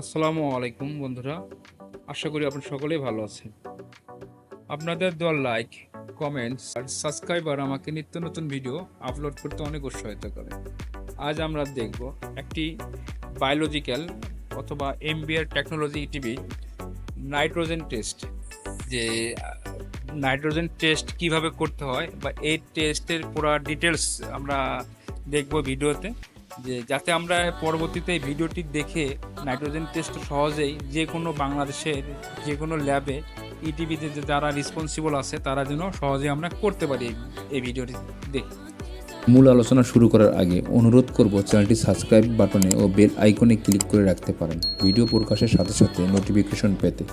আসসালামু আলাইকুম বন্ধুরা। আশা করি আপনারা সকলেই ভালো আছেন। আপনাদের দেওয়া লাইক কমেন্টস আর সাবস্ক্রাইবার আমাকে নিত্য নতুন ভিডিও আপলোড করতে অনেক উৎসাহিত করে। আজ আমরা দেখব একটি বায়োলজিক্যাল অথবা MBR technology TV nitrogen test যে নাইট্রোজেন টেস্ট কীভাবে করতে হয় বা এই টেস্টের পুরো ডিটেলস আমরা দেখব ভিডিওতে যে, যাতে আমরা পরবর্তীতে ভিডিওটি দেখে নাইট্রোজেন টেস্ট সহজেই যে কোনো বাংলাদেশের যে কোনো ল্যাবে ইটিভিতে যে যারা রেসপন্সিবল আছে তারা যেন সহজে আমরা করতে পারি এই- এই ভিডিওটি দেখে। মূল আলোচনা শুরু করার আগে অনুরোধ করব চ্যানেলটি সাবস্ক্রাইব বাটনে ও বেল আইকনে ক্লিক করে রাখতে পারেন। ভিডিও প্রকাশের সাথে সাথে নোটিফিকেশন পেতে।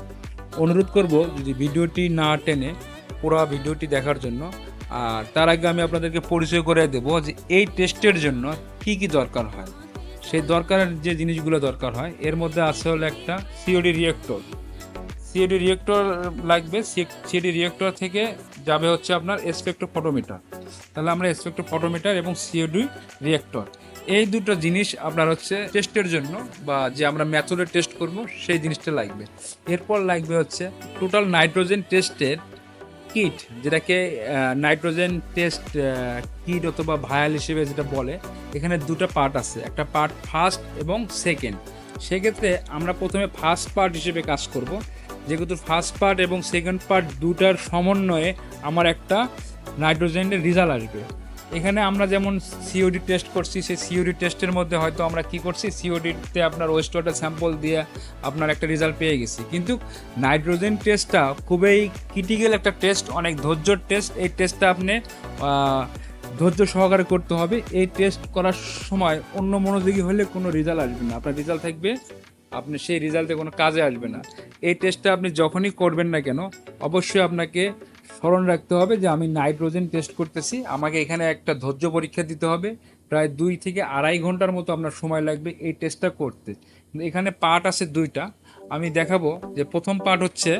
অনুরোধ করব যদি ভিডিওটি না টেনে পুরো ভিডিওটি দেখার জন্য আর তার আগে আমি আপনাদেরকে পরিচয় করে দেবো যে এই টেস্টের জন্য কি কি দরকার হয়। সেই দরকারের যে জিনিসগুলো দরকার হয়, এর মধ্যে আছে হলো একটা সিওডি রিয়েক্টর সিওডি রিয়েক্টর লাগবে সিওডি রিয়েক্টর থেকে যাবে হচ্ছে আপনার এসপেক্টো ফটোমিটার তাহলে আমরা এসপেক্টো ফটোমিটার এবং সিওডি রিয়েক্টর এই দুটো জিনিস আপনার হচ্ছে টেস্টের জন্য বা যে আমরা ম্যাথডে টেস্ট করব, সেই জিনিসটা লাগবে। এরপর লাগবে হচ্ছে টোটাল নাইট্রোজেন টেস্টের কিট, যেটাকে নাইট্রোজেন টেস্ট কিট অথবা ভায়াল হিসেবে যেটা বলে, এখানে দুটো পার্ট আছে। একটা পার্ট ফার্স্ট এবং সেকেন্ড। সেক্ষেত্রে আমরা প্রথমে ফার্স্ট পার্ট হিসেবে কাজ করব। যেহেতু ফার্স্ট পার্ট এবং সেকেন্ড পার্ট দুটার সমন্বয়ে আমার একটা নাইট্রোজেনের রেজাল্ট আসবে। এখানে আমরা যেমন সিওডি টেস্ট করছি, সেই সিওডি টেস্টের মধ্যে হয়তো আমরা কি করছি? সিওডিতে আপনার ওয়েস্ট ওয়াটার স্যাম্পল দিয়ে আপনার একটা রেজাল্ট পেয়ে গেছি। কিন্তু নাইট্রোজেন টেস্টটা খুবই ক্রিটিক্যাল একটা টেস্ট অনেক ধৈর্যর টেস্ট এই টেস্টটা আপনি ধৈর্য সহকারে করতে হবে। এই টেস্ট করার সময় অন্য মনোযোগী হলে কোনো রেজাল্ট আসবে না। আপনার রেজাল্ট থাকবে, আপনি সেই রেজাল্টে কোনো কাজে আসবে না। এই টেস্টটা আপনি যখনই করবেন না কেন, অবশ্যই আপনাকে স্মরণ রাখতে হবে যে আমি নাইট্রোজেন টেস্ট করতেছি। আমাকে এখানে একটা ধৈর্য পরীক্ষা দিতে হবে। প্রায় দুই থেকে আড়াই ঘণ্টার মতো আপনার সময় লাগবে এই টেস্টটা করতে। এখানে পার্ট আছে দুইটা। আমি দেখাবো যে প্রথম পার্ট হচ্ছে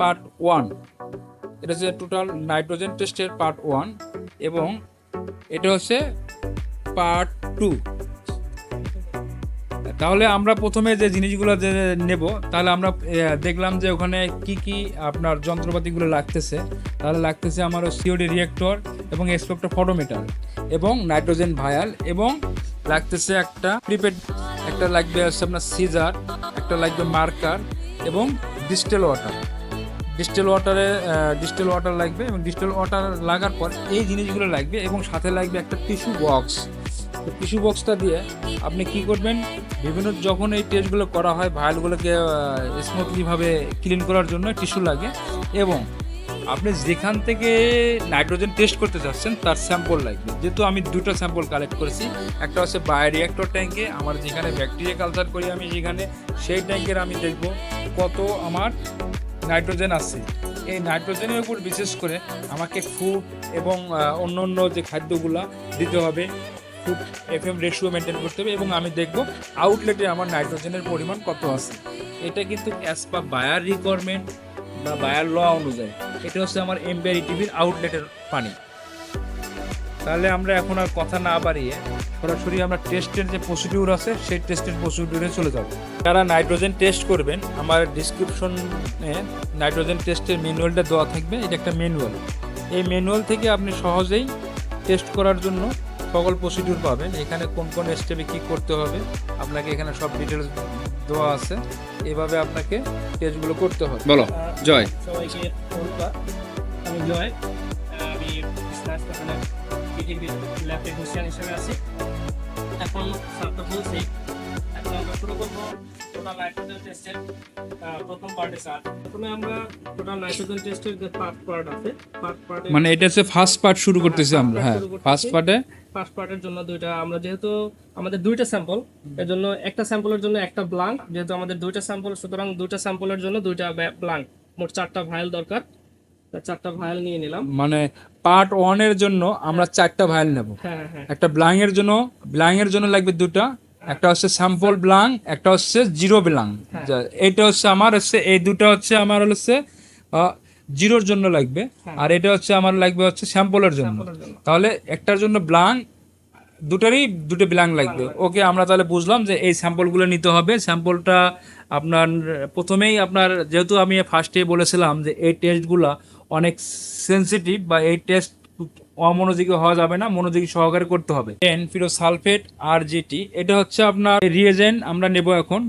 পার্ট ওয়ান। এটা হচ্ছে টোটাল নাইট্রোজেন টেস্টের পার্ট ওয়ান এবং এটা হচ্ছে পার্ট টু। তাহলে আমরা প্রথমে যে জিনিসগুলো যে নেব, তাহলে আমরা দেখলাম যে ওখানে কি কি আপনার যন্ত্রপাতিগুলো লাগতেছে। তাহলে লাগতেছে আমার সিওডি রিয়েক্টর এবং এক্সপেক্টর ফটোমিটার এবং নাইট্রোজেন ভায়াল এবং লাগতেছে একটা প্রিপেড একটা লাগবে হচ্ছে আপনার সিজার একটা লাগবে মার্কার এবং ডিস্টেল ওয়াটার ডিস্টেল ওয়াটারে ডিস্টেল ওয়াটার লাগবে এবং ডিস্টেল ওয়াটার লাগার পর এই জিনিসগুলো লাগবে এবং সাথে লাগবে একটা টিস্যু বক্স তো টিস্যু বক্সটা দিয়ে আপনি কি করবেন? বিভিন্ন যখন এই টেস্টগুলো করা হয় ভাইলগুলোকে স্মুথলিভাবে ক্লিন করার জন্য টিস্যু লাগে এবং আপনি যেখান থেকে নাইট্রোজেন টেস্ট করতে চাচ্ছেন তার স্যাম্পল লাগবে। যেহেতু আমি দুটো স্যাম্পল কালেক্ট করেছি, একটা হচ্ছে বায়োরিয়াক্টর ট্যাঙ্কে আমার যেখানে ব্যাকটেরিয়া কালচার করি আমি যেখানে, সেই ট্যাঙ্কের আমি দেখব কত আমার নাইট্রোজেন আছে। এই নাইট্রোজেনের উপর বিশেষ করে আমাকে ফুড এবং অন্য অন্য যে খাদ্যগুলা দিতে হবে food F M ratio maintain করতে হবে এবং আমি দেখব আউটলেটে আমার নাইট্রোজেনের পরিমাণ কত আছে। এটা কিন্তু অ্যাজ পার বায়ার রিকোয়ারমেন্ট বা বায়ার ল অনুযায়ী। এটা হচ্ছে আমার এমবিআর টিভির আউটলেটের পানি। তাহলে আমরা এখন আর কথা না বাড়িয়ে সরাসরি আমরা টেস্টের যে প্রসিডিউর আছে, সেই টেস্টের প্রসিডিউরে চলে যাব। যারা নাইট্রোজেন টেস্ট করবেন, আমার ডিসক্রিপশনে নাইট্রোজেন টেস্টের ম্যানুয়ালটা দেওয়া থাকবে। এটা একটা ম্যানুয়াল এই ম্যানুয়াল থেকে আপনি সহজেই টেস্ট করার জন্য সকল প্রসিডিউর পাবেন। এখানে কোন কোন স্টেপে কী করতে হবে আপনাকে এখানে সব ডিটেলস দেওয়া আছে। এভাবে আপনাকে টেস্টগুলো করতে হবে। বলো জয়। সবাইকে আমি জয়। আমি বিটিভি ল্যাব হিসেবে আছি। এখন বলছি শুরু করব টোটাল নাইট্রোজেন টেস্টের প্রথম পার্টে স্যার প্রথমে আমরা টোটাল নাইট্রোজেন টেস্টের যে পার্ট পার্ট আছে পার্ট পার্টে মানে এটা হচ্ছে ফার্স্ট পার্ট শুরু করতেছি আমরা হ্যাঁ ফার্স্ট পার্টে ফার্স্ট পার্টের জন্য দুইটা আমরা যেহেতু আমাদের দুইটা স্যাম্পল এর জন্য একটা স্যাম্পলের জন্য একটা ব্লাঙ্ক যেহেতু আমাদের দুইটা স্যাম্পল সুতরাং দুইটা স্যাম্পলের জন্য দুইটা ব্লাঙ্ক মোট চারটা ভাইল দরকার। চারটা ভাইল নিয়ে নিলাম। মানে পার্ট ওয়ানের জন্য আমরা চারটা ভাইল নেব। হ্যাঁ হ্যাঁ। হ্যাঁ একটা ব্লাং এর জন্য ব্লাং এর জন্য লাগবে দুটা একটা হচ্ছে স্যাম্পল ব্লাং একটা হচ্ছে জিরো ব্লাং হ্যাঁ। এটা হচ্ছে আমার হচ্ছে এই দুটো হচ্ছে আমার হচ্ছে জিরোর জন্য লাগবে। হ্যাঁ। আর এটা হচ্ছে আমার লাগবে হচ্ছে স্যাম্পলের জন্য। তাহলে একটার জন্য ব্লাং দুটারই দুটো ব্লাং লাগবে। ওকে আমরা তাহলে বুঝলাম যে এই স্যাম্পলগুলো নিতে হবে। স্যাম্পলটা আপনার প্রথমেই আপনার যেহেতু আমি ফার্স্টে বলেছিলাম যে এই টেস্টগুলো অনেক সেনসিটিভ বা এই টেস্ট অমনোযোগী হওয়া যাবে না মনোযোগী সহকারে করতে হবে। এন ফিরো সালফেট আর জিটি এটা হচ্ছে আপনার রিয়েজেন্ট আমরা নেব এখন।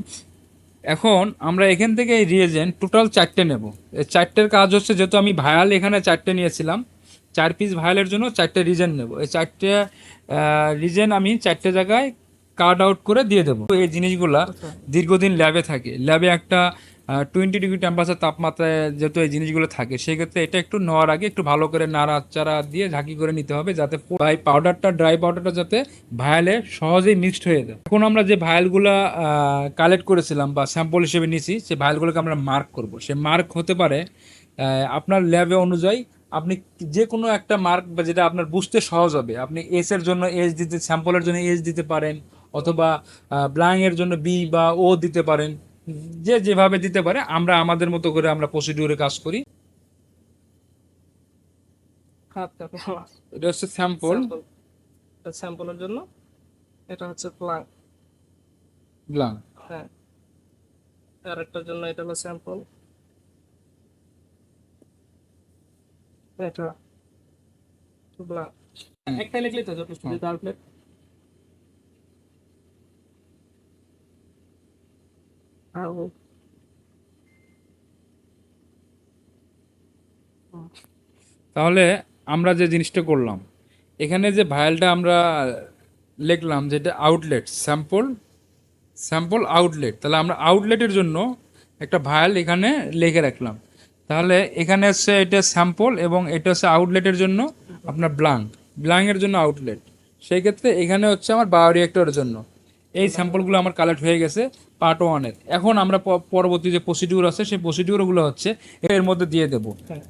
এখন আমরা এখান থেকে এই রিয়েজেন্ট টোটাল চারটে নেব। এই চারটের কাজ হচ্ছে যেহেতু আমি ভায়াল এখানে চারটে নিয়েছিলাম চার পিস ভায়ালের জন্য চারটে রিজেন নেব। এই চারটে রিজেন আমি চারটে জায়গায় কার্ড আউট করে দিয়ে দেবো। এই জিনিসগুলা দীর্ঘদিন ল্যাবে থাকে। ল্যাবে একটা টোয়েন্টি ডিগ্রি টেম্পারেচার তাপমাত্রায় যেহেতু এই জিনিসগুলো থাকে, সেক্ষেত্রে এটা একটু নেওয়ার আগে একটু ভালো করে নাড়াচাড়া দিয়ে ঝাঁকি করে নিতে হবে যাতে এই পাউডারটা ড্রাই পাউডারটা যাতে ভায়ালে সহজেই মিক্সড হয়ে যায়। এখন আমরা যে ভায়ালগুলো কালেক্ট করেছিলাম বা স্যাম্পল হিসেবে নিছি সেই ভায়ালগুলোকে আমরা মার্ক করব। সে মার্ক হতে পারে আপনার ল্যাবে অনুযায়ী আপনি যে কোনো একটা মার্ক বা যেটা আপনার বুঝতে সহজ হবে। আপনি এস এর জন্য এস দিতে স্যাম্পলের জন্য এস দিতে পারেন, অথবা ব্লাং এর জন্য বি বা ও দিতে পারেন। যে যেভাবে দিতে পারে আমরা আমাদের মতো করে আমরা প্রসিডিউরে কাজ করি। এটা হচ্ছে স্যাম্পল স্যাম্পলের জন্য। এটা হচ্ছে প্লাং ব্লাং হ্যাঁ। আর একটার জন্য এটা হলো স্যাম্পল এটা। প্লাং একটা লিখলেই তো যথেষ্ট যেটা আর তাহলে আমরা যে জিনিসটা করলাম, এখানে যে ভায়ালটা আমরা লিখলাম যেটা আউটলেট স্যাম্পল স্যাম্পল আউটলেট তাহলে আমরা আউটলেটের জন্য একটা ভায়াল এখানে লিখে রাখলাম। তাহলে এখানে হচ্ছে এটা স্যাম্পল এবং এটা হচ্ছে আউটলেটের জন্য আপনার ব্লাঙ্ক ব্লাঙ্কের জন্য আউটলেট সেই ক্ষেত্রে এখানে হচ্ছে আমার বায়োরিয়েক্টরের জন্য। এই স্যাম্পলগুলো আমার কালেক্ট হয়ে গেছে পার্ট ওয়ানের এখন আমরা পরবর্তী যে প্রসিডিউর আছে সেই প্রসিডিউরগুলো হচ্ছে এর মধ্যে দিয়ে দেবো। হ্যাঁ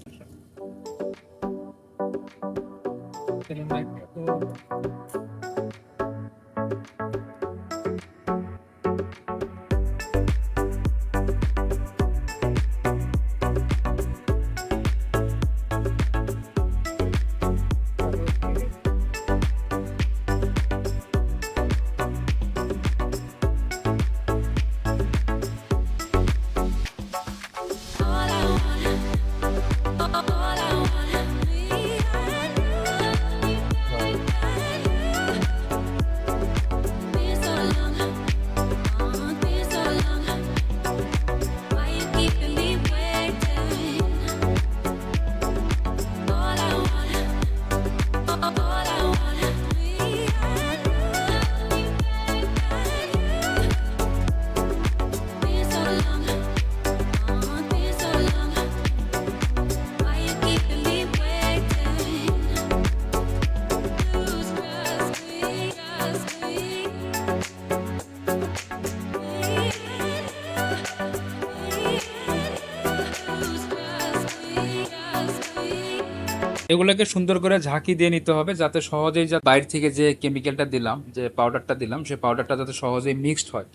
এগুলোকে সুন্দর করে ঝাঁকি দিয়ে নিতে হবে যাতে সহজেই যা বাইরে থেকে যে কেমিক্যালটা দিলাম, যে পাউডারটা দিলাম সেই পাউডারটা যাতে সহজেই মিক্সড হয়।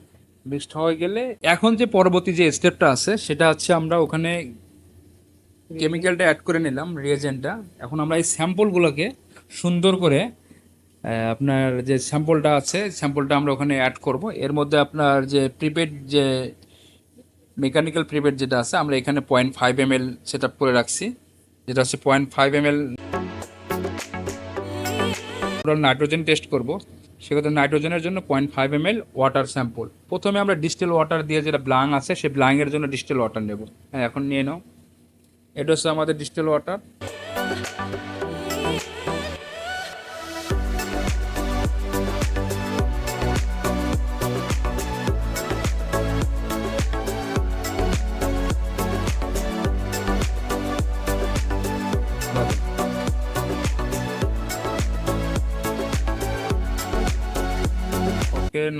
মিক্সড হয়ে গেলে এখন যে পরবর্তী যে স্টেপটা আছে, সেটা হচ্ছে আমরা ওখানে কেমিক্যালটা অ্যাড করে নিলাম রিয়েজেন্টটা এখন আমরা এই স্যাম্পলগুলোকে সুন্দর করে আপনার যে স্যাম্পলটা আছে স্যাম্পলটা আমরা ওখানে অ্যাড করব। এর মধ্যে আপনার যে প্রিপেড যে মেকানিক্যাল প্রিপেড যেটা আছে, আমরা এখানে point five M L set up করে রাখছি। যেটা হচ্ছে point five M L nitrogen test করব। সেক্ষেত্রে নাইট্রোজেনের জন্য point five M L water sample প্রথমে আমরা ডিস্টেল ওয়াটার দিয়ে যেটা ব্লাং আছে সেই ব্লাংয়ের জন্য ডিস্টেল ওয়াটার নেব। হ্যাঁ এখন নিয়ে নাও। এটা হচ্ছে আমাদের ডিস্টেল ওয়াটার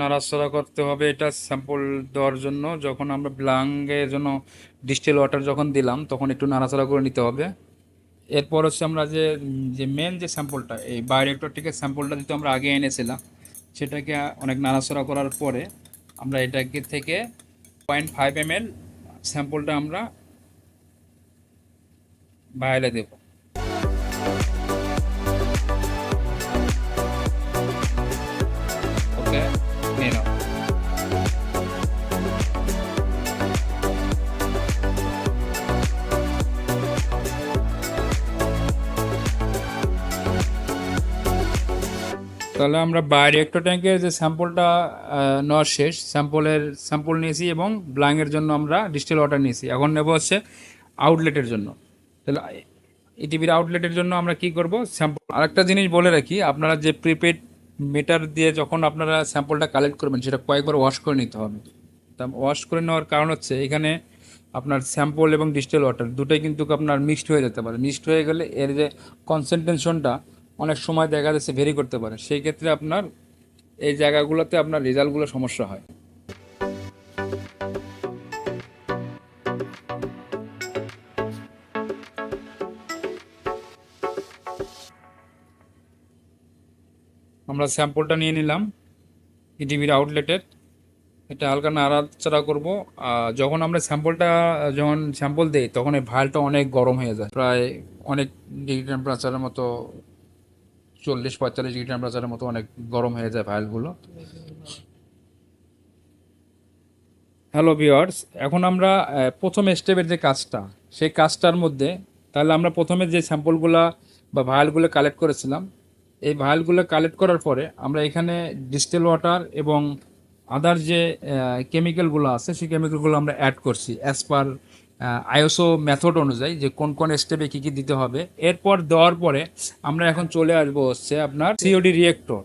নাড়াচাড়া করতে হবে, এটা স্যাম্পল দেওয়ার জন্য। যখন আমরা ব্লাঙ্গের জন্য ডিস্টেল ওয়াটার যখন দিলাম, তখন একটু নাড়াচাড়া করে নিতে হবে। এরপর হচ্ছে আমরা যে যে মেন যে স্যাম্পলটা এই বায়োরেক্টর থেকে স্যাম্পলটা যেহেতু আমরা আগে এনেছিলাম, সেটাকে অনেক নাড়াচাড়া করার পরে আমরা এটাকে থেকে পয়েন্ট ফাইভ এম স্যাম্পলটা আমরা বাইরে দেবো। তাহলে আমরা বায়োরিয়েক্টর ট্যাঙ্কের যে স্যাম্পলটা নেওয়া শেষ স্যাম্পলের স্যাম্পল নিয়েছি এবং ব্লাঙ্কের জন্য আমরা ডিস্টিল ওয়াটার নিয়েছি। এখন নেব হচ্ছে আউটলেটের জন্য। তাহলে ইটিভির আউটলেটের জন্য আমরা কি করব? স্যাম্পল আরেকটা জিনিস বলে রাখি, আপনারা যে প্রিপেড মিটার দিয়ে যখন আপনারা স্যাম্পলটা কালেক্ট করবেন, সেটা কয়েকবার ওয়াশ করে নিতে হবে। তা ওয়াশ করে নেওয়ার কারণ হচ্ছে এখানে আপনার স্যাম্পল এবং ডিস্টেল ওয়াটার দুটোই কিন্তু আপনার মিক্সড হয়ে যেতে পারে। মিক্সড হয়ে গেলে এর যে কনসেন্ট্রেশনটা অনেক সময় দেখা যাচ্ছে ভেরি করতে পারে। সেই ক্ষেত্রে আপনার এই জায়গাগুলোতে আপনার রেজাল্টগুলো সমস্যা হয়। আমরা স্যাম্পলটা নিয়ে নিলাম ইটিভির আউটলেটের এটা হালকা নাড়াচাড়া করব। যখন আমরা স্যাম্পলটা, যখন স্যাম্পল দেই, তখন এই ভালটা অনেক গরম হয়ে যায়। প্রায় অনেক ডিগ্রি টেম্পারেচারের মতো চল্লিশ পঁয়তাল্লিশ ডিগ্রি টেম্পারেচারের মতো অনেক গরম হয়ে যায় ভাইলগুলো হ্যালো ভিওয়ার্স এখন আমরা প্রথম স্টেপের যে কাজটা, সেই কাজটার মধ্যে তাহলে আমরা প্রথমে যে স্যাম্পলগুলা বা ভায়ালগুলো কালেক্ট করেছিলাম, এই ভায়ালগুলো কালেক্ট করার পরে আমরা এখানে ডিস্টেল ওয়াটার এবং আদার যে কেমিক্যালগুলো আছে, সেই কেমিক্যালগুলো আমরা অ্যাড করছি অ্যাজ পার আইওসো মেথড অনুযায়ী যে কোন কোন স্টেপে কী কী দিতে হবে। এরপর দেওয়ার পরে আমরা এখন চলে আসব হচ্ছে আপনার সিওডি রিয়েক্টর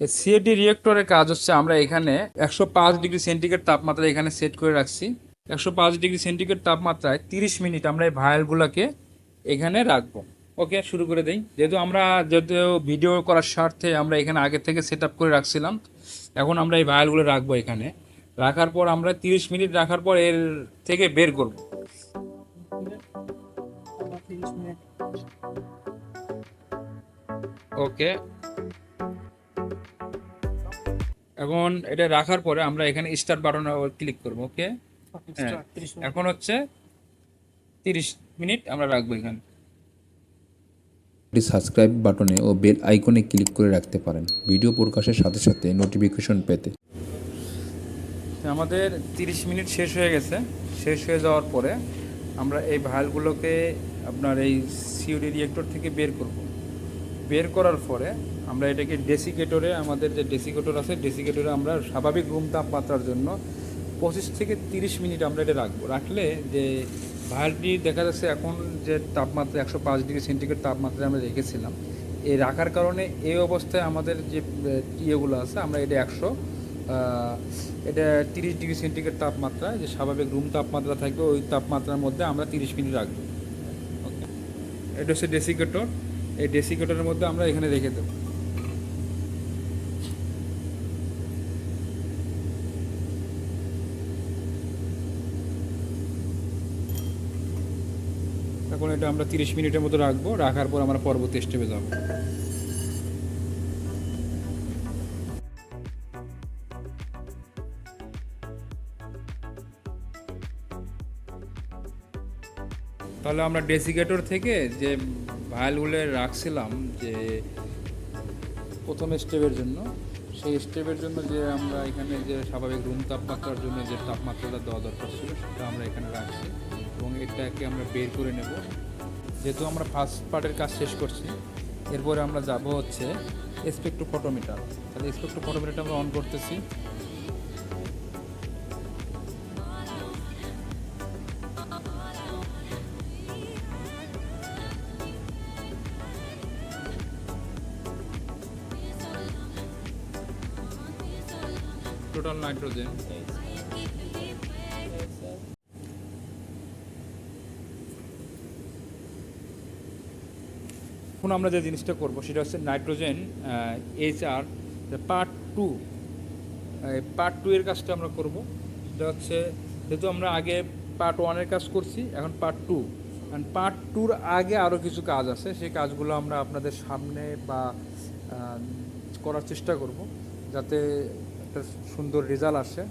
সিএডি রিয়েক্টরের কাজ হচ্ছে আমরা এখানে একশো পাঁচ ডিগ্রি সেন্টিগ্রেড তাপমাত্রা এখানে সেট করে রাখছি। একশো পাঁচ ডিগ্রি সেন্টিগ্রেড তাপমাত্রায় তিরিশ মিনিট আমরা এই ভায়ালগুলোকে এখানে রাখব। ওকে শুরু করে দিই। যেহেতু আমরা যেহেতু ভিডিও করার স্বার্থে আমরা এখানে আগে থেকে সেট করে রাখছিলাম, এখন আমরা এই ভায়ালগুলো রাখব এখানে। রাখার পর আমরা তিরিশ মিনিট রাখার পর এর থেকে বের করব। মিনিট ওকে এখন এটা রাখার পরে আমরা এখানে স্টার্ট বাটনে ক্লিক করব ওকে এখন হচ্ছে তিরিশ মিনিট আমরা রাখব এখানে। সাবস্ক্রাইব বাটনে ও বেল আইকনে ক্লিক করে রাখতে পারেন ভিডিও প্রকাশের সাথে সাথে নোটিফিকেশন পেতে। আমাদের তিরিশ মিনিট শেষ হয়ে গেছে। শেষ হয়ে যাওয়ার পরে আমরা এই ভায়ালগুলোকে আপনার এই সিউডি রিয়েক্টর থেকে বের করব। বের করার পরে আমরা এটাকে ডেসিকেটরে, আমাদের যে ডেসিকেটর আছে, ডেসিকেটরে আমরা স্বাভাবিক রুম তাপমাত্রার জন্য পঁচিশ থেকে তিরিশ মিনিট আমরা এটা রাখব। রাখলে যে ভায়ালটি দেখা যাচ্ছে এখন যে তাপমাত্রা একশো পাঁচ ডিগ্রি সেন্টিগ্রেড তাপমাত্রায় আমরা রেখেছিলাম এই রাখার কারণে এই অবস্থায় আমাদের যে ইয়েগুলো আছে, আমরা এটা একশো এটা তিরিশ ডিগ্রি সেন্টিগ্রেড তাপমাত্রা, যে স্বাভাবিক রুম তাপমাত্রা থাকবে, ওই তাপমাত্রার মধ্যে আমরা তিরিশ মিনিট রাখব। ওকে এটা হচ্ছে ডেসিকেটর এই ডেসিকেটরের মধ্যে আমরা এখানে রেখে দেবো। এখন এটা আমরা তিরিশ মিনিটের মতো রাখব। রাখার পর আমরা পরবর্তী স্টেপে যাব। তাহলে আমরা ডেসিকেটর থেকে যে ভায়ালগুলো রাখছিলাম যে প্রথম স্টেপের জন্য, সেই স্টেপের জন্য যে আমরা এখানে যে স্বাভাবিক রুম তাপমাত্রার জন্য যে তাপমাত্রাটা দেওয়া দরকার ছিল, সেটা আমরা এখানে রাখছি এবং এটাকে আমরা বের করে নেব। যেহেতু আমরা ফার্স্ট পার্টের কাজ শেষ করছি, এরপরে আমরা যাব হচ্ছে স্পেক্ট্রো ফটোমিটার তাহলে স্পেক্ট্রো ফটোমিটারটা আমরা অন করতেছি। Total nitrogen. এখন আমরা যে জিনিসটা করব, সেটা হচ্ছে nitrogen H R part two part two এর কাজটা আমরা করব। সেটা হচ্ছে, যেহেতু আমরা আগে পার্ট ওয়ানের কাজ করছি, এখন পার্ট টু অ্যান্ড পার্ট টুর আগে আরও কিছু কাজ আছে, সেই কাজগুলো আমরা আপনাদের সামনে বা করার চেষ্টা করব, যাতে একটা সুন্দর রেজাল্ট আসে।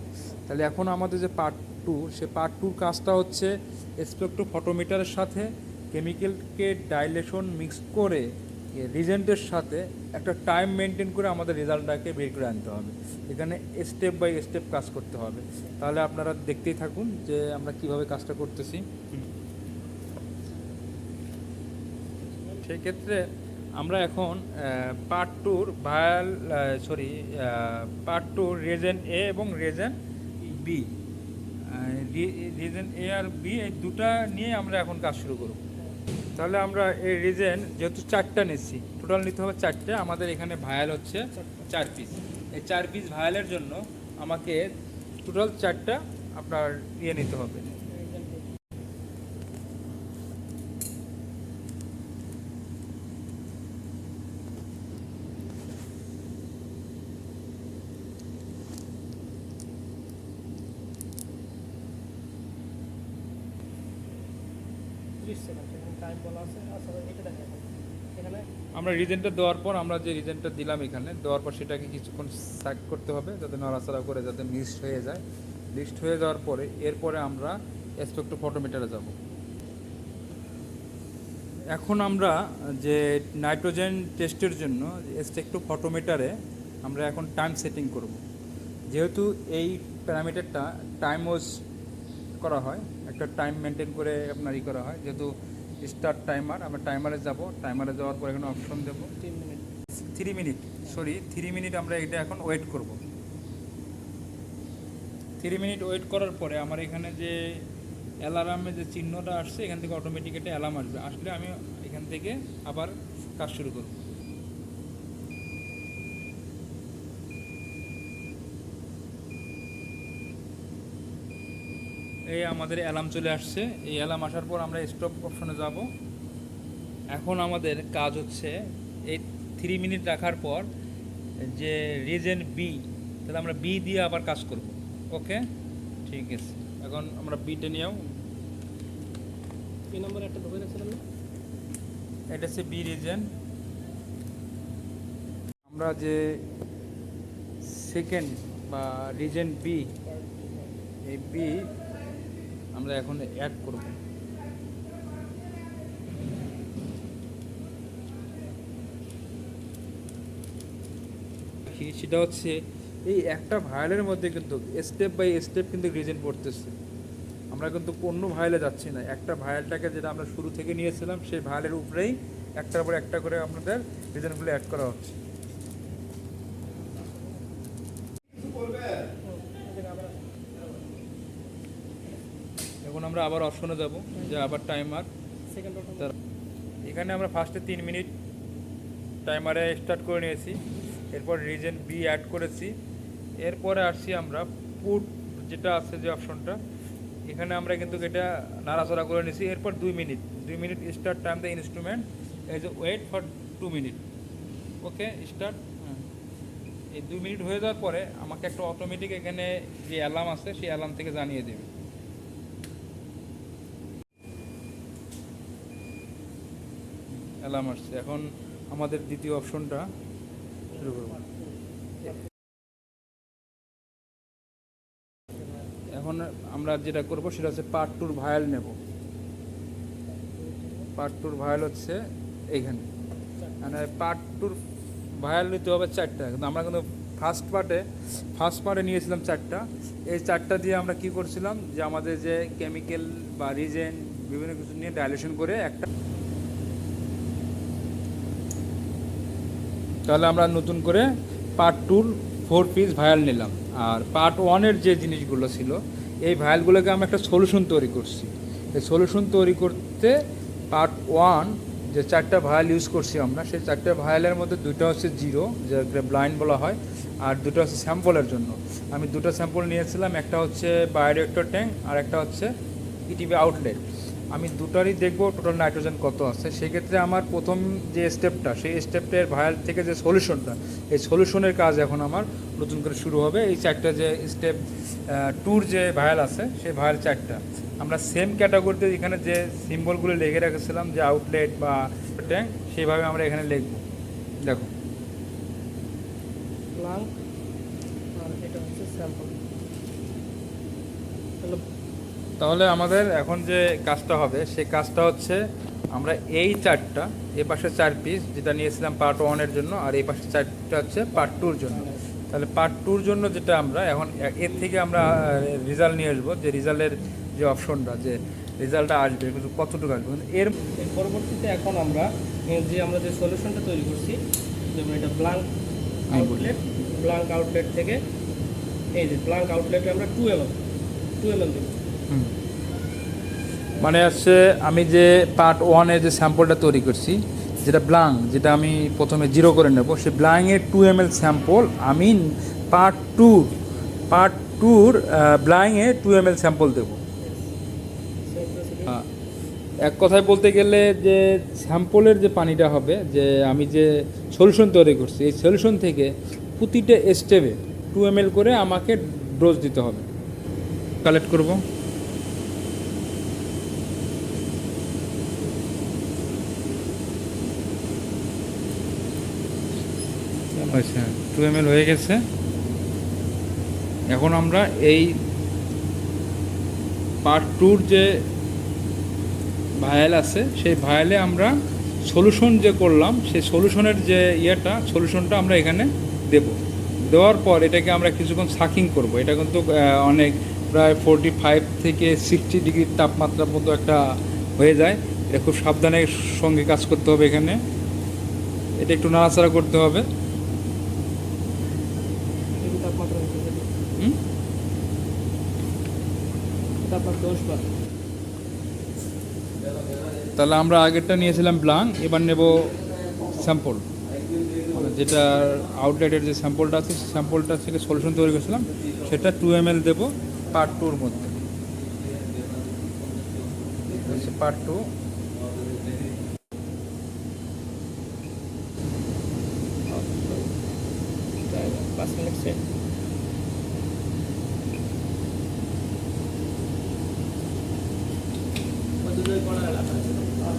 তাহলে এখন আমাদের যে পার্ট টু সে পার্ট টুর কাজটা হচ্ছে স্পেক্ট্রো ফটোমিটারের সাথে কেমিক্যালকে ডাইলেশন মিক্স করে রিজেন্টের সাথে একটা টাইম মেনটেন করে আমাদের রেজাল্টটাকে বের করে আনতে হবে। এখানে স্টেপ বাই স্টেপ কাজ করতে হবে। তাহলে আপনারা দেখতেই থাকুন যে আমরা কীভাবে কাজটা করতেছি। সেক্ষেত্রে আমরা এখন part tour vial sorry part two reagent A এবং রেজেন বি রিজেন এ আর বি এই দুটা নিয়ে আমরা এখন কাজ শুরু করব। তাহলে আমরা এই রিজেন যেহেতু চারটা নিচ্ছি টোটাল নিতে হবে চারটে, আমাদের এখানে ভায়াল হচ্ছে চার পিস এই চার পিস ভায়ালের জন্য আমাকে টোটাল চারটা আপনার ইয়ে নিতে হবে। আমরা রিজেন্টটা দেওয়ার পর আমরা যে রিজেন্টটা দিলাম এখানে, দেওয়ার পর সেটাকে কিছুক্ষণ স্যাক করতে হবে যাতে নড়াচড়া করে যাতে মিক্সড হয়ে যায়। লিস্ট হয়ে যাওয়ার পরে এরপরে আমরা এসপেক্টো ফটোমিটারে যাব। এখন আমরা যে নাইট্রোজেন টেস্টের জন্য এসপেক্টো ফটোমিটারে আমরা এখন টাইম সেটিং করব। যেহেতু এই প্যারামিটারটা টাইম ওয়াজ করা হয়। একটা টাইম মেনটেন করে আপনার ই করা হয়। যেহেতু স্টার্ট টাইমার আমরা টাইমারে যাব। টাইমারে যাওয়ার পর এখানে অপশন দেব। তিন minute three minute sorry three minute আমরা এটা এখন ওয়েট করব। থ্রি মিনিট ওয়েট করার পরে আমার এখানে যে অ্যালার্মের যে চিহ্নটা আসছে এখান থেকে অটোমেটিক একটা অ্যালার্ম আসবে। আসলে আমি এখান থেকে আবার কাজ শুরু করব। এই আমাদের অ্যালার্ম চলে আসছে। এই অ্যালার্ম আসার পর আমরা স্টপ অপশনে যাব। এখন আমাদের কাজ হচ্ছে এই থ্রি মিনিট রাখার পর যে রিজেন বি তাহলে আমরা বি দিয়ে আবার কাজ করব। ওকে ঠিক আছে। এখন আমরা বিটে নিয়েও। এই নম্বর একটা ধরে রাখছিলাম না? এটা হচ্ছে বি রিজেন আমরা যে সেকেন্ড বা রিজেন বি এই বি আমরা এখন অ্যাড করব। সেটা হচ্ছে, এই একটা ভায়ালের মধ্যে কিন্তু স্টেপ বাই স্টেপ কিন্তু রিজেন পড়তেছে। আমরা কিন্তু অন্য ভায়ালে যাচ্ছি না। একটা ভায়ালটাকে যেটা আমরা শুরু থেকে নিয়েছিলাম, সেই ভায়ালের উপরেই একটার পর একটা করে আপনাদের রিজনগুলো অ্যাড করা হচ্ছে এখন আমরা আবার অপশনে যাব যে আবার টাইমার এখানে আমরা ফার্স্টে তিন মিনিট টাইমারে স্টার্ট করে নিয়েছি এরপর রিজেন বি অ্যাড করেছি। এরপরে আসছি আমরা পুট যেটা আছে যে অপশনটা এখানে আমরা কিন্তু এটা নাড়াচড়া করে নিয়েছি। এরপর দুই মিনিট দুই minute start time the instrument যে wait for two minute okay start এই দুই মিনিট হয়ে যাওয়ার পরে আমাকে একটা অটোমেটিক এখানে যে অ্যালার্ম আছে সেই অ্যালার্ম থেকে জানিয়ে দেবে। অ্যালার্ম আসছে। এখন আমাদের দ্বিতীয় অপশনটা শুরু করব। এখন আমরা যেটা করব সেটা হচ্ছে পার্ট টুর ভায়াল নেব। পার্ট টুর ভায়াল হচ্ছে এইখানে। মানে পার্ট টুর ভায়াল নিতে হবে চারটা। কিন্তু আমরা কিন্তু ফার্স্ট পার্টে ফার্স্ট পার্টে নিয়েছিলাম চারটা। এই চারটা দিয়ে আমরা কি করছিলাম যে আমাদের যে কেমিক্যাল বা রিজেন বিভিন্ন কিছু নিয়ে ডাইলেশন করে একটা তাহলে আমরা নতুন করে পার্ট টুর ফোর পিস ভায়াল নিলাম। আর পার্ট ওয়ানের যে জিনিসগুলো ছিল, এই ভায়ালগুলোকে আমরা একটা সলিউশন তৈরি করছি। এই সলিউশন তৈরি করতে পার্ট ওয়ান যে চারটা ভায়াল ইউজ করছি আমরা, সেই চারটা ভায়ালের মধ্যে দুটো হচ্ছে জিরো যেটাকে ব্লাইন্ড বলা হয়, আর দুটো হচ্ছে স্যাম্পলের জন্য। আমি দুটো স্যাম্পল নিয়েছিলাম, একটা হচ্ছে বায়োরিয়েক্টর ট্যাঙ্ক আর একটা হচ্ছে ইটিভি আউটলেট আমি দুটারই দেখব টোটাল নাইট্রোজেন কত আছে। সেক্ষেত্রে আমার প্রথম যে স্টেপটা সেই স্টেপটার ভায়াল থেকে যে সলিউশনটা এই সলিউশনের কাজ এখন আমার নতুন করে শুরু হবে। এই চারটা যে স্টেপ ট্যুর যে ভায়াল আছে, সেই ভায়াল চারটা। আমরা সেম ক্যাটাগরিতে এখানে যে সিম্বলগুলো লিখে রেখেছিলাম, যে আউটলেট বা ট্যাঙ্ক সেইভাবে আমরা এখানে লিখব। দেখো আর এটা হচ্ছে স্যাম্পল তাহলে তাহলে আমাদের এখন যে কাজটা হবে সেই কাজটা হচ্ছে আমরা এই চারটা এ পাশে চার পিস যেটা নিয়েছিলাম পার্ট ওয়ানের জন্য আর এই পাশে চারটা হচ্ছে পার্ট টুর জন্য। তাহলে পার্ট টুর জন্য যেটা আমরা এখন এর থেকে আমরা রেজাল্ট নিয়ে আসব যে রেজাল্টের যে অপশনটা যে রেজাল্টটা আসবে কিন্তু কতটুকু আসবে? এর পরবর্তীতে এখন আমরা যে আমরা যে সলিউশনটা তৈরি করছি যেমন এটা ব্লাঙ্ক আউটলেট ব্লাঙ্ক আউটলেট থেকে এই যে ব্লাঙ্ক আউটলেটে আমরা two M L two M L দেবো। মানে হচ্ছে আমি যে পার্ট ওয়ানে যে স্যাম্পলটা তৈরি করছি, যেটা ব্লাং যেটা আমি প্রথমে জিরো করে নেব সেই ব্লাংয়ের টু এম এল স্যাম্পল আমি পার্ট টুর পার্ট টুর ব্লাংয়ে টু এম এল স্যাম্পল দেবো। হ্যাঁ। এক কথায় বলতে গেলে যে স্যাম্পলের যে পানিটা হবে, যে আমি যে সলিউশন তৈরি করছি, এই সলিউশন থেকে প্রতিটা স্টেপে টু এম করে আমাকে ডোজ দিতে হবে। কালেক্ট করব? আচ্ছা টু এম এল হয়ে গেছে। এখন আমরা এই পার্ট টুর যে ভায়াল আছে, সেই ভায়ালে আমরা সলিউশন যে করলাম, সেই সলিউশনের যে ইয়েটা সলিউশনটা আমরা এখানে দেব। দেওয়ার পর এটাকে আমরা কিছুক্ষণ সাকিং করব। এটা কিন্তু অনেক প্রায় ফোরটি ফাইভ থেকে সিক্সটি ডিগ্রি তাপমাত্রা মতো একটা হয়ে যায়। এটা খুব সাবধানের সঙ্গে কাজ করতে হবে এখানে। এটা একটু নাড়াচাড়া করতে হবে এই তাপমাত্রা হতে হবে। হুম? তাপমাত্রা দশ বার তাহলে আমরা আগেরটা নিয়েছিলাম ব্লাং এবার নেব স্যাম্পল মানে যেটা আউটলেটের যে স্যাম্পলটা আছে, সেই স্যাম্পলটা থেকে সলিউশন তৈরি করেছিলাম, সেটা টু এম এল দেবো পার্ট টুর মধ্যে। পার্ট টু পাঁচ মিনিট সেট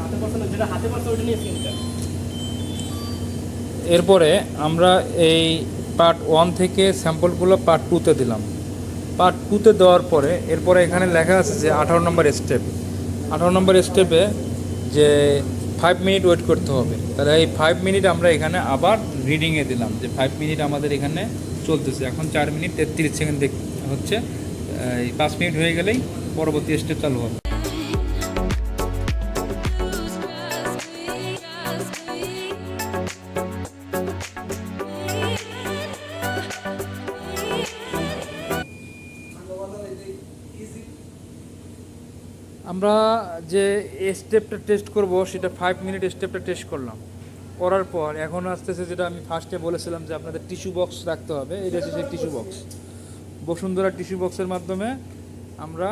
হাতে পার্সেন্ট যেটা হাতে পার্সেন্ট ওটা নিয়ে চিন্তা এরপরে আমরা এই পার্ট ওয়ান থেকে স্যাম্পলগুলো পার্ট টুতে দিলাম। পার্ট টুতে দেওয়ার পরে, এরপরে এখানে লেখা আছে যে আঠারো নম্বর স্টেপ আঠারো নম্বর স্টেপে যে ফাইভ মিনিট ওয়েট করতে হবে। তাহলে এই ফাইভ মিনিট আমরা এখানে আবার রিডিংয়ে দিলাম যে ফাইভ মিনিট আমাদের এখানে চলতেছে। এখন চার মিনিট তেত্রিশ সেকেন্ড হচ্ছে, এই পাঁচ মিনিট হয়ে গেলেই পরবর্তী স্টেপ চালু হবে। আমরা যে স্টেপটা টেস্ট করব, সেটা ফাইভ মিনিট স্টেপটা টেস্ট করলাম। করার পর এখন আসতেছে যেটা আমি ফার্স্টে বলেছিলাম যে আপনাদের টিস্যু বক্স রাখতে হবে, এটা হচ্ছে সেই টিস্যু বক্স বসুন্ধরা টিস্যু বক্সের মাধ্যমে আমরা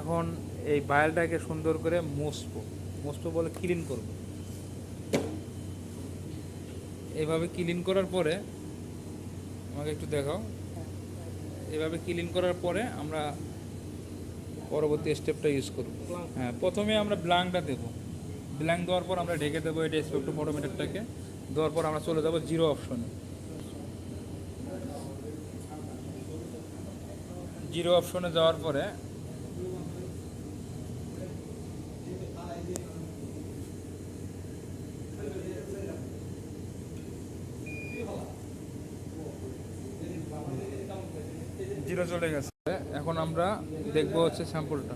এখন এই বায়ালটাকে সুন্দর করে মুছবো। মুছবো বলে ক্লিন করব। এইভাবে ক্লিন করার পরে, আমাকে একটু দেখাও। এভাবে ক্লিন করার পরে আমরা পরবর্তী স্টেপটা ইউজ করব। হ্যাঁ প্রথমে আমরা ব্ল্যাঙ্কটা দেবো। ব্ল্যাঙ্ক দেওয়ার পর আমরা ঢেকে দেবো এটা স্পেক্ট ফটোমিটারটাকে দেওয়ার পর আমরা চলে যাব জিরো অপশনে জিরো অপশনে যাওয়ার পরে জিরো চলে গেছে এখন আমরা দেখব হচ্ছে স্যাম্পলটা।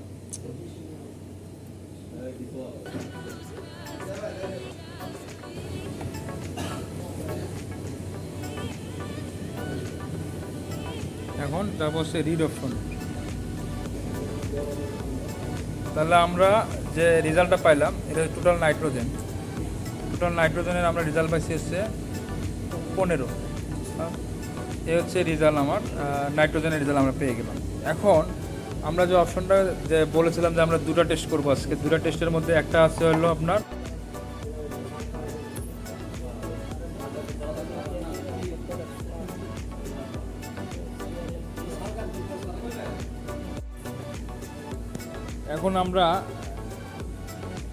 এখন যাব হচ্ছে রিড অপশন তাহলে আমরা যে রেজাল্টটা পাইলাম, এটা হচ্ছে টোটাল নাইট্রোজেন টোটাল নাইট্রোজেনের আমরা রেজাল্ট পাইছি হচ্ছে পনেরো। এ হচ্ছে রেজাল্ট আমার নাইট্রোজেনের রেজাল্ট আমরা পেয়ে গেলাম। এখন আমরা যে অপশনটা যে বলেছিলাম যে আমরা দুটো টেস্ট করব আজকে, দুটো টেস্টের মধ্যে একটা আছে হলো আপনার এখন আমরা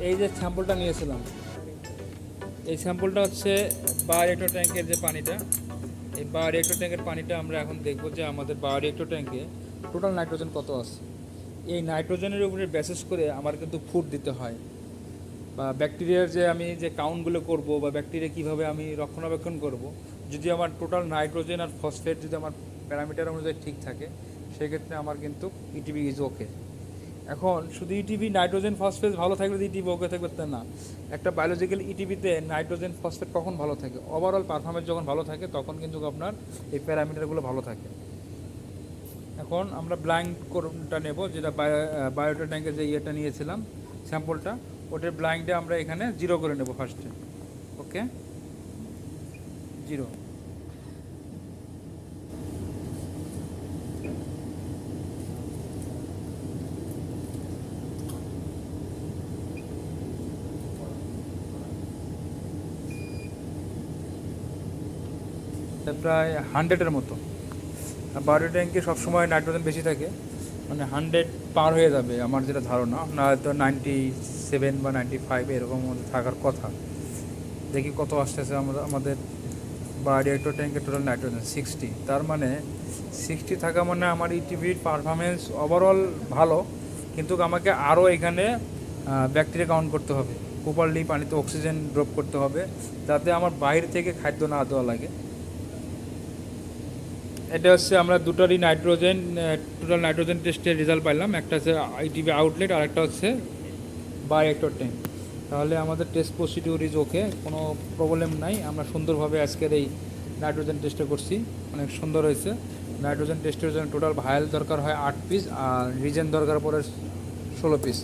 এই যে স্যাম্পলটা নিয়েছিলাম, এই স্যাম্পলটা হচ্ছে বা রিয়েক্টর ট্যাঙ্কের যে পানিটা, এই বা রিয়েক্টর ট্যাঙ্কের পানিটা আমরা এখন দেখব যে আমাদের বা রিয়েক্টর ট্যাঙ্কে টোটাল নাইট্রোজেন কত আছে? এই নাইট্রোজেনের উপরে বেসিস করে আমার কিন্তু ফুড দিতে হয়। বা ব্যাকটেরিয়ার যে আমি যে কাউন্টগুলো করব বা ব্যাকটেরিয়া কীভাবে আমি রক্ষণাবেক্ষণ করব, যদি আমার টোটাল নাইট্রোজেন আর ফসফেট যদি আমার প্যারামিটার অনুযায়ী ঠিক থাকে, সেক্ষেত্রে আমার কিন্তু ইটিভি ইজ ওকে এখন শুধু ইটিভি নাইট্রোজেন ফসফেট ভালো থাকলে ইটিভি ওকে থাকবে তা না। একটা বায়োলজিক্যাল ইটিভিতে নাইট্রোজেন ফসফেট কখন ভালো থাকে? ওভারঅল পারফরমেন্স যখন ভালো থাকে, তখন কিন্তু আপনার এই প্যারামিটারগুলো ভালো থাকে। এখন আমরা ব্লাইন্ড কোরটা নেব, যেটা বায়োটা ট্যাঙ্কের যে ইয়েটা নিয়েছিলাম স্যাম্পলটা ওটার ব্লাইন্ডে আমরা এখানে জিরো করে নেব ফার্স্টে ওকে জিরো প্রায় হান্ড্রেডের মতো। বারো ট্যাঙ্কে সবসময় নাইট্রোজেন বেশি থাকে মানে হান্ড্রেড পার হয়ে যাবে আমার যেটা ধারণা। না হয়তো নাইনটি সেভেন বা নাইনটি ফাইভ এরকম থাকার কথা। দেখি কত আসতেছে আমরা আমাদের বায়োরিয়েক্টর ট্যাঙ্কের টোটাল নাইট্রোজেন, সিক্সটি। তার মানে সিক্সটি থাকা মানে আমার ইটিভির পারফরমেন্স ওভারঅল ভালো, কিন্তু আমাকে আরও এখানে ব্যাকটেরিয়া কাউন্ট করতে হবে। প্রপারলি পানিতে অক্সিজেন ড্রপ করতে হবে, যাতে আমার বাইরে থেকে খাদ্য না দেওয়া লাগে। এটা হচ্ছে আমরা দুটোরই নাইট্রোজেন টোটাল নাইট্রোজেন টেস্টের রেজাল্ট পাইলাম। একটা হচ্ছে আইটিভি আউটলেট আর একটা হচ্ছে বাই বায়োরেক্টর ট্যাঙ্ক তাহলে আমাদের টেস্ট প্রসিডিউর ইজ ওকে কোনো প্রবলেম নাই। আমরা সুন্দরভাবে আজকের এই নাইট্রোজেন টেস্টটা করছি। অনেক সুন্দর হয়েছে। নাইট্রোজেন টেস্টের জন্য টোটাল ভায়াল দরকার হয় আট পিস আর রিজেন দরকার পড়ে ষোলো পিস